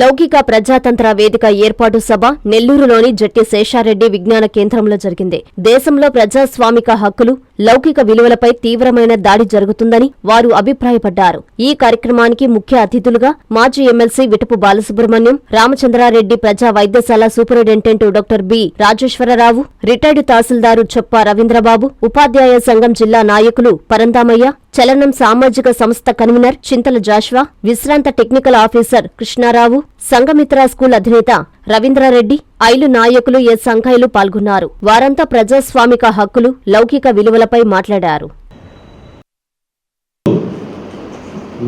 లౌకిక ప్రజాతంత్ర వేదిక ఏర్పాటు సభ నెల్లూరులోని జట్టి శేషారెడ్డి విజ్ఞాన కేంద్రంలో జరిగింది. దేశంలో ప్రజాస్వామిక హక్కులు లౌకిక విలువలపై తీవ్రమైన దాడి జరుగుతుందని వారు అభిప్రాయపడ్డారు. ఈ కార్యక్రమానికి ముఖ్య అతిథులుగా మాజీ ఎమ్మెల్సీ విటపు బాలసుబ్రహ్మణ్యం రామచంద్రారెడ్డి ప్రజా వైద్యశాల superintendent doctor B. Rajeswara Rao retired tahsildar Choppa Ravindra Babu ఉపాధ్యాయ సంఘం జిల్లా నాయకులు పరందామయ్య చలనం సామాజిక సంస్థ కన్వీనర్ చింతల జాష్వా విశ్రాంత technical officer Krishna Rao Sanghamitra school అధినేత రవీంద్రారెడ్డి ఐలు నాయకులు ఎస్ సంఖైలు పాల్గొన్నారు. వారంతా ప్రజాస్వామిక హక్కులు లౌకిక విలువలపై మాట్లాడారు.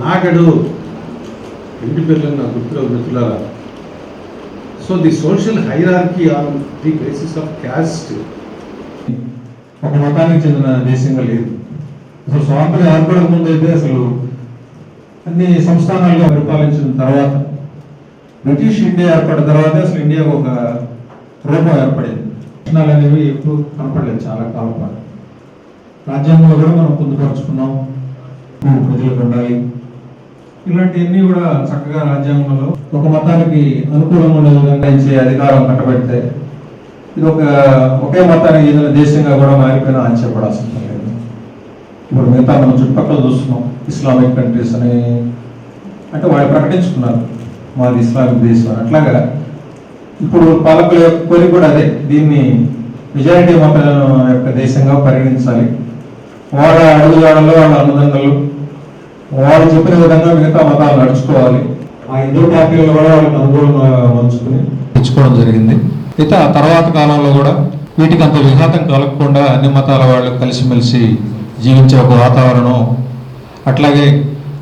నాగడు ఇంటి నా గుర్తులో మిత్రులారా. So the social hierarchy on the basis of caste ఒక మతానికి చెందిన దేశంగా లేదు. అసలు స్వాతంత్రం ఏర్పడక ముందు అయితే అసలు అన్ని సంస్థానాలుగా పరిపాలించిన తర్వాత బ్రిటిష్ ఇండియా ఏర్పడిన తర్వాత అసలు ఇండియాకు ఒక రూపం ఏర్పడింది. లక్షణాలు అనేవి ఎప్పుడు కనపడలేదు చాలా కాలం పాటు. రాజ్యాంగంలో కూడా మనం పొందుపరుచుకున్నాం. ప్రజలకు ఉండాలి. ఇలాంటివన్నీ కూడా చక్కగా రాజ్యాంగంలో ఒక మతానికి అనుకూలంగా ఉండే విధంగా ఇచ్చే అధికారం కట్టబెడితే ఇది ఒక ఒకే మతానికి ఏదైనా దేశంగా కూడా మారిపోయినా ఆశ్చర్యపడాల్సిన పని లేదు ఇప్పుడు మిగతా మనం చుట్టుపక్కల చూస్తున్నాం ఇస్లామిక్ కంట్రీస్ అని. అంటే వాళ్ళు ప్రకటించుకున్నారు మాది ఇస్లామిక్ దేశం అని. అట్లాగా ఇప్పుడు పాలకుల యొక్క కోరిక కూడా అదే. దీన్ని మెజారిటీ మతాల యొక్క దేశంగా పరిగణించాలి. వాళ్ళ అడుగుజాడల్లో వాళ్ళ అనుదండలు వాళ్ళు చెప్పిన విధంగా మిగతా మతాలు నడుచుకోవాలి. ఆ హిందూ పార్టీలు కూడా వాళ్ళకి అనుకూలంగా ఉంచుకుని తెచ్చుకోవడం జరిగింది. అయితే ఆ తర్వాత కాలంలో కూడా వీటికి అంత విఘాతం కలగకుండా అన్ని మతాల వాళ్ళు కలిసిమెలిసి జీవించే ఒక వాతావరణం అట్లాగే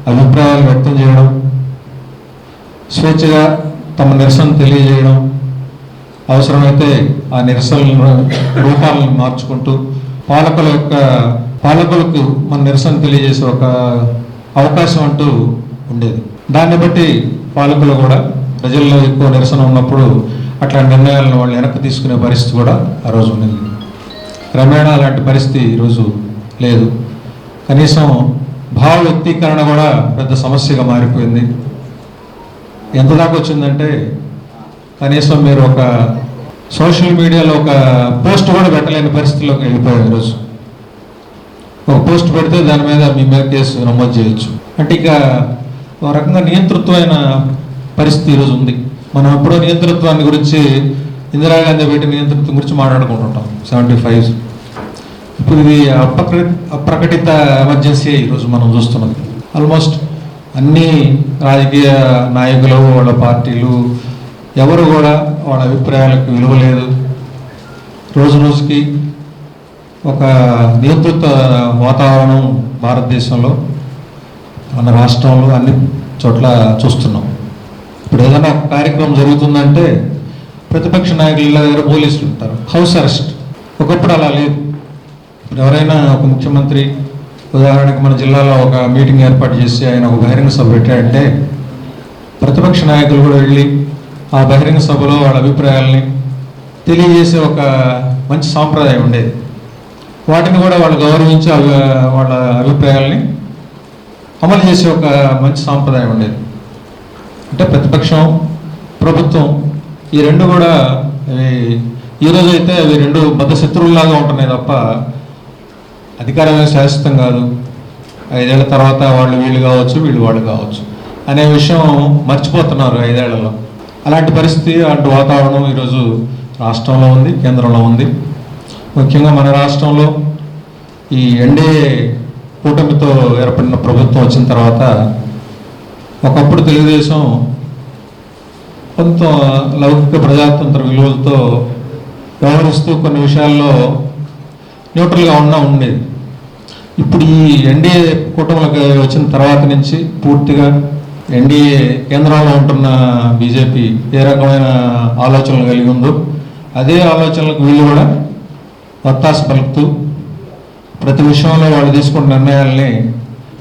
అభిప్రాయాలు వ్యక్తం చేయడం స్వేచ్ఛగా తమ నిరసన తెలియజేయడం అవసరమైతే ఆ నిరసన రూపాలను మార్చుకుంటూ పాలకుల యొక్క పాలకులకు మన నిరసన తెలియజేసే ఒక అవకాశం అంటూ ఉండేది. దాన్ని బట్టి పాలకులు కూడా ప్రజల్లో ఎక్కువ నిరసన ఉన్నప్పుడు అట్లా నిర్ణయాలను వాళ్ళు వెనక్కి తీసుకునే పరిస్థితి కూడా ఆ రోజు ఉన్నది. క్రమేణా అలాంటి పరిస్థితి ఈరోజు లేదు. కనీసం భావ వ్యక్తీకరణ కూడా పెద్ద సమస్యగా మారిపోయింది. ఎంత దాకా వచ్చిందంటే కనీసం మీరు ఒక సోషల్ మీడియాలో ఒక పోస్ట్ కూడా పెట్టలేని పరిస్థితిలోకి వెళ్ళిపోయారు ఈరోజు. ఒక పోస్ట్ పెడితే దాని మీద మీ మీద కేసు నమోదు చేయొచ్చు. అంటే ఇక ఒక రకంగా నియంతృత్వమైన పరిస్థితి ఈరోజు ఉంది. మనం ఎప్పుడో నియంతృత్వాన్ని గురించి ఇందిరాగాంధీ పెట్టి నియంతృత్వం గురించి మాట్లాడుకుంటుంటాం. సెవెంటీ ఫైవ్ ఇప్పుడు ఇది అప్రక అప్రకటిత ఎమర్జెన్సీ ఈరోజు మనం చూస్తున్నది. ఆల్మోస్ట్ అన్ని రాజకీయ నాయకులు వాళ్ళ పార్టీలు ఎవరు కూడా వాళ్ళ అభిప్రాయాలకు విలువ లేదు. రోజు రోజుకి ఒక నియంతృత్వ వాతావరణం భారతదేశంలో మన రాష్ట్రంలో అన్ని చోట్ల చూస్తున్నాం. ఇప్పుడు ఏదైనా కార్యక్రమం జరుగుతుందంటే ప్రతిపక్ష నాయకులు ఇళ్ళ దగ్గర పోలీసులు ఉంటారు. హౌస్ అరెస్ట్ ఒకప్పుడు అలా లేదు. ఎవరైనా ఒక ముఖ్యమంత్రి ఉదాహరణకు మన జిల్లాలో ఒక మీటింగ్ ఏర్పాటు చేసి ఆయన ఒక బహిరంగ సభ పెట్టాడంటే ప్రతిపక్ష నాయకులు కూడా వెళ్ళి ఆ బహిరంగ సభలో వాళ్ళ అభిప్రాయాలని తెలియజేసే ఒక మంచి సాంప్రదాయం ఉండేది. వాటిని కూడా వాళ్ళు గౌరవించి అవి- వాళ్ళ అభిప్రాయాలని అమలు చేసే ఒక మంచి సాంప్రదాయం ఉండేది. అంటే ప్రతిపక్షం ప్రభుత్వం ఈ రెండు కూడా ఈ రోజు అయితే అవి రెండు బద్ధ శత్రువుల్లాగా ఉంటున్నాయి తప్ప అధికారమే శాశ్వతం కాదు. ఐదేళ్ళ తర్వాత వాళ్ళు వీళ్ళు కావచ్చు వీళ్ళు వాళ్ళు కావచ్చు. అనే విషయం మర్చిపోతున్నారు ఐదేళ్ళలో. అలాంటి పరిస్థితి అలాంటి వాతావరణం ఈరోజు రాష్ట్రంలో ఉంది కేంద్రంలో ఉంది. ముఖ్యంగా మన రాష్ట్రంలో ఈ ఎన్డీఏ కూటమితో ఏర్పడిన ప్రభుత్వం వచ్చిన తర్వాత ఒకప్పుడు తెలుగుదేశం కొంత లౌకిక ప్రజాతంత్ర విలువలతో వ్యవహరిస్తూ కొన్ని విషయాల్లో న్యూట్రల్గా ఉన్నా ఉండేది. ఇప్పుడు ఈ ఎన్డీఏ కూటమిలకు వచ్చిన తర్వాత నుంచి పూర్తిగా ఎన్డీఏ కేంద్రంలో ఉంటున్న బీజేపీ ఏ రకమైన ఆలోచనలు కలిగి ఉందో అదే ఆలోచనలకు వీళ్ళు కూడా వత్తాసు పలుకుతూ ప్రతి విషయంలో వాళ్ళు తీసుకున్న నిర్ణయాల్ని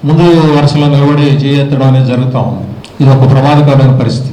ముందు వరుసలో నిలబడి చేయెత్తడం అనేది జరుగుతూ ఉంది. ఇది ఒక ప్రమాదకరమైన పరిస్థితి.